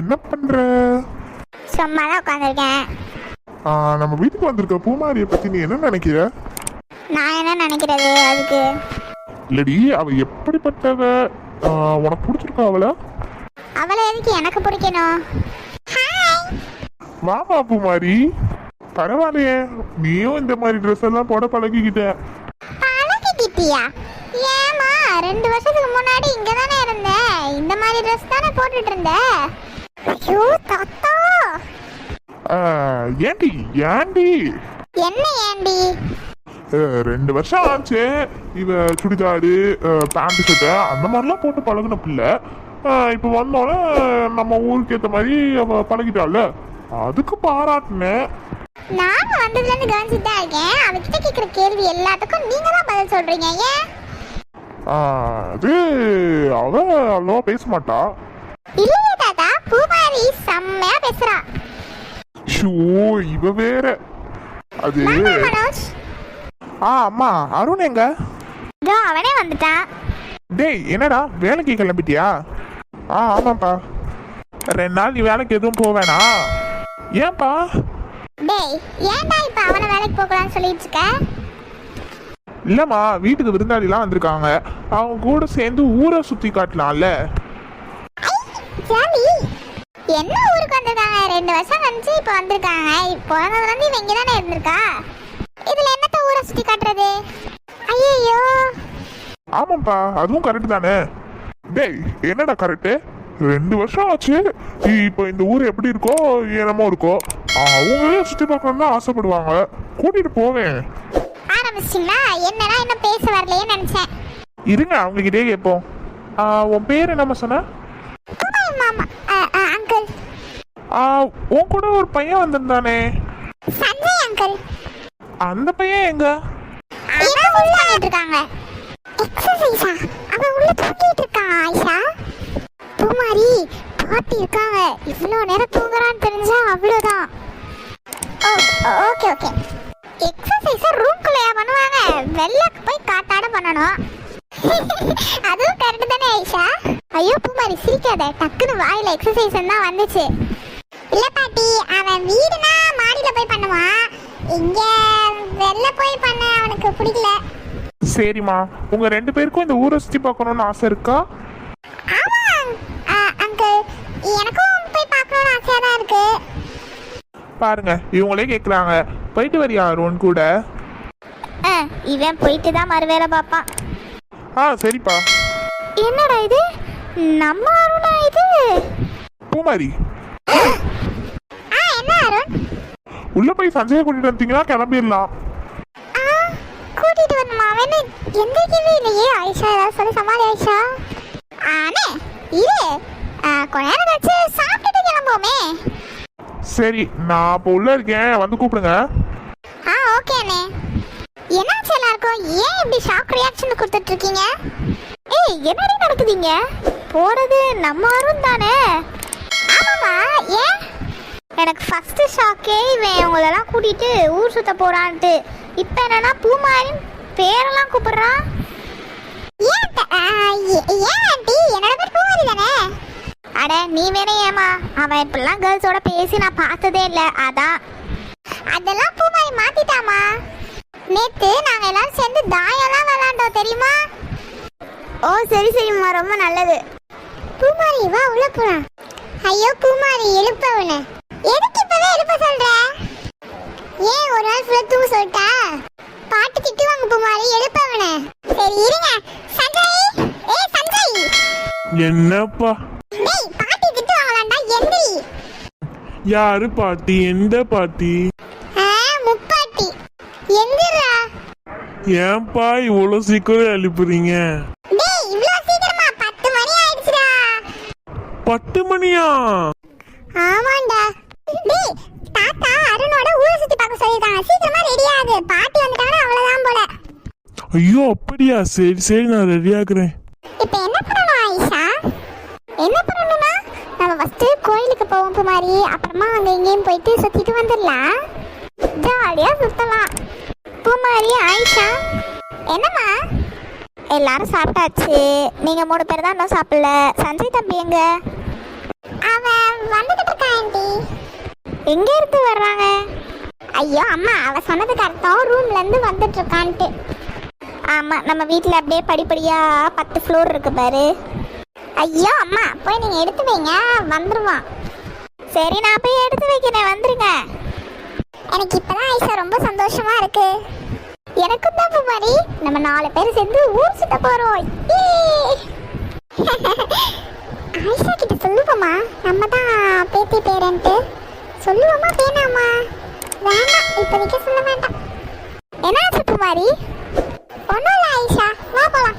என்ன பண்ற? சும்மா தான் உட்காந்துருக்கேன் நம்ம வீட்டுக்கு வந்திருக்க பூமாரியை பத்தி நீ என்ன நினைக்கிற? நான் என்ன நினைக்கிறது அதுக்கு? இல்லடி அவ எப்படிப்பட்டவ? உனக்கு பிடிச்சிருக்கா அவள? அவளை எதுக்கு எனக்கு பிடிக்கணும்? வாமா பூமாரி. பரவாயில்லையே நீயும் இந்த மாதிரி ட்ரெஸ் எல்லாம் போட பழகிக்கிட்ட. பழகிக்கிட்டியா? ஏமா ரெண்டு வருஷத்துக்கு முன்னாடி இங்க தானே இருந்த. இந்த மாதிரி ட்ரெஸ் தானே போட்டுட்டு இருந்த. ஐயோ தாத்தா! ஏண்டி ஏண்டி? என்ன ஏண்டி? ரெண்டு வருஷம் ஆச்சு. இவ சுடிதாரு பேண்ட் ஷர்ட்டு அந்த மாதிரிலாம் போட்டு பழகுன பிள்ளை. இப்போ வந்தோடனே நம்ம ஊருக்கு ஏற்ற மாதிரி அவ பழகிட்டாள்ல அதுக்கு பாராட்டினேன் நானும் வந்ததுல இருந்து கவனிச்சுட்டு தான் இருக்கேன். அவகிட்ட கேக்குற கேள்வி எல்லாத்துக்கும் நீங்க தான் பதில் சொல்றீங்க ஏன்? ஆ, அது அவ அவ்வளோவா பேச மாட்டா. இல்லையே பூமாரி செம்மையா பேசுறா. ஷோ இவ வேற. அது மனோஜ். ஆ அம்மா அருண் எங்க? இதோ அவனே வந்துட்டான். டேய் என்னடா வேலைக்கு கிளம்பிட்டியா? ஆ ஆமாப்பா. ரெண்டு நாள் நீ வேலைக்கு எதுவும் போவேனா ஏன்பா? டேய் ஏன்டா இப்ப அவனை வேலைக்கு போகலான்னு சொல்லிட்டு இருக்க? இல்லம்மா வீட்டுக்கு விருந்தாளிலாம் வந்திருக்காங்க. அவங்க கூட சேர்ந்து ஊரை சுத்தி காட்டலாம்ல. ஜாலி என்ன ஊருக்கு வந்திருக்காங்க? ரெண்டு வருஷம் கழிச்சு இப்ப வந்திருக்காங்க. இப்போ வந்ததுல இருந்து இவன் இங்க தானே இருந்திருக்கா? இதுல என்னத்த ஊரை சுத்தி காட்டுறது? ஐயோ ஆமாப்பா அதுவும் கரெக்ட் தானே. டேய் என்னடா கரெக்டு ரெண்டு வருஷம் ஆச்சு. இப்போ இந்த ஊர் எப்படி இருக்கோ என்னமோ இருக்கோ அவங்களே சுத்தி பார்க்கணும்னு ஆசைப்படுவாங்க. கூட்டிட்டு போவேன். ஆரம்பிச்சிங்களா என்னடா என்ன பேச வரலையே நினைச்சேன். இருங்க அவங்க கிட்டே கேட்போம் உன் பேர் என்னம்மா சொன்ன? மாமா அங்கிள் ஆ, உன் கூட ஒரு பையன் வந்திருந்தானே? சஞ்சய் அங்கிள் அந்த பையன் எங்க? இவன் உள்ள பண்ணிட்டு இருக்காங்க எக்ஸசைஸா அவன் உள்ள தூங்கிட்டு இருக்கான் ஆயிஷா? பூமாரி பாட்டி இருக்காங்க. இவ்வளோ நேரம் தூங்குறான்னு தெரிஞ்சா அவ்வளோதான் ஓ ஓகே ஓகே எக்ஸசைஸை ரூம்குள்ளேயா பண்ணுவாங்க. வெளில போய் காத்தாட பண்ணணும். அதுவும் கரெக்ட் தானே ஆயிஷா? ஐயோ பூமாரி சிரிக்காத. டக்குன்னு வாயில எக்ஸசைஸ் தான் வந்துச்சு. இல்ல பாட்டி அவன் வீடுனா மாடியில போய் பண்ணுவான். இங்க வெளில போய் பண்ண அவனுக்கு பிடிக்கல. சரிம்மா. உங்க ரெண்டு பேருக்கும் இந்த ஊரை சுத்தி பார்க்கணும்னு ஆசை இருக்கா? ஆமா அங்கிள் எனக்கும் போய் பார்க்கணும்னு ஆசையா தான் இருக்கு. பாருங்க இவங்களே கேக்குறாங்க. போயிட்டு வரியா அருண் கூட? இவன் போயிட்டு தான் மறுவேளை பார்ப்பான். ஆ சரிப்பா. என்னடா இது? நம்ம அருணா இது? பூமாரி. ஆ என்ன அருண்? உள்ள போய் சஞ்சயை கூட்டிட்டு வந்தீங்கன்னா கிளம்பிடலாம். ஆ கூட்டிட்டு வரணுமா? அவன் எந்திரிக்கவே இல்லையே. ஆயிஷா ஏதாவது சொல்லி சமாளி ஆயிஷா. ஆனே இரு ஆ, கொஞ்ச நேரம் கழிச்சு சாப்பிட்டுட்டு கிளம்புவோமே. சரி நான் இப்போ உள்ள இருக்கேன். வந்து கூப்பிடுங்க. ஆ ஓகே அண்ணே. என்னாச்சு எல்லாருக்கும்? ஏன் இப்படி ஷாக் ரியாக்ஷன் கொடுத்துட்டு இருக்கீங்க? என்னடி நடக்குதுங்க? போறது நம்ம அருண் தானே? ஆமாமா ஏன்? எனக்கு ஃபர்ஸ்ட் ஷாக்கே இவன் உங்களெல்லாம் கூட்டிட்டு ஊர் சுத்த போறான்ட்டு. இப்போ என்னன்னா பூமாரின் பேரெல்லாம் கூப்பிடுறான். தானே? அட நீ வேற ஏமா அவன் இப்படிலாம் கேர்ள்ஸோட பேசி நான் பார்த்ததே இல்லை. அதான். அதெல்லாம் பூமாரி மாத்திட்டாமா நேத்து நாங்க எல்லாரும் சேர்ந்து தாயெல்லாம் விளாண்டோம் தெரியுமா? ஓ சரி சரிம்மா ரொம்ப நல்லது. பூமாரி வா உள்ள போலாம். ஐயோ பூமாரி எழுப்ப உன எதுக்கு இப்பவே எழுப்ப சொல்ற? ஏன் ஒரு நாள் ஃபுல்லா தூங்க சொல்லிட்டா? பாட்டு திட்டுவாங்க பூமாரி எழுப்ப உன சரி இருங்க. சஞ்சய். ஏய் சஞ்சய். என்னப்பா? டேய் பாட்டி திட்டுவாங்களாண்டா எந்திரி. யாரு பாட்டி? எந்த பாட்டி? ஆ முப்பாட்டி. எந்திரா. ஏன்பா இவ்வளோ சீக்கிரம் எழுப்புறீங்க டேய் இவ்ளோ சீக்கிரமா பத்து மணி ஆயிடுச்சுடா பத்து மணியா? ஆமாண்டா. டேய் தாத்தா அருணோட ஊரை சுத்தி பார்க்க சொல்லிருக்காங்க சீக்கிரமா ரெடி ஆகு. பாட்டி வந்துட்டாங்கன்னா அவ்வளவுதான் போல. ஐயோ அப்படியா? சரி சரி நான் ரெடி ஆகுறேன். இப்போ என்ன பண்ணணும் ஆயிஷா? என்ன பண்ணணும்னா நம்ம ஃபர்ஸ்ட் கோயிலுக்கு போவோம் குமாரி. அப்புறமா அங்க இங்கேயும் போயிட்டு சுத்திட்டு வந்துடலாம். ஜாலியா சுத்தலாம். பூமாரி ஆயிஷா என்னம்மா? எல்லாரும் சாப்பிட்டாச்சு. நீங்க மூணு பேர் தான் இன்னும் சாப்பிடல. சஞ்சய் தம்பி எங்க? அவன் எங்க இருந்து வர்றாங்க ஐயோ அம்மா அவ சொன்னதுக்கு அர்த்தம் ரூம்ல இருந்து வந்துட்டு இருக்கான்ட்டு ஆமா நம்ம வீட்ல அப்படியே படிப்படியா பத்து ஃப்ளோர் இருக்கு பாரு. ஐயோ அம்மா போய் நீங்க எடுத்து வைங்க வந்துருவான். சரி நான் போய் எடுத்து வைக்கிறேன் வந்துருங்க. எனக்கு இப்பதான் ஐசா ரொம்ப சந்தோஷமா இருக்கு. எனக்கும் தான் பூமாரி. நம்ம நாலு பேர் சேர்ந்து ஊர் சுத்த போறோம். ஆயிஷா கிட்ட சொல்லுவோமா நம்ம தான் பேத்தி பேரன்ட்டு. சொல்லுவோமா பேனாமா வேண்டாம் இப்போதைக்கு சொல்ல வேண்டாம். என்ன சுப்புமாரி ஒன்றும் இல்லை ஆயிஷா. வா போகலாம்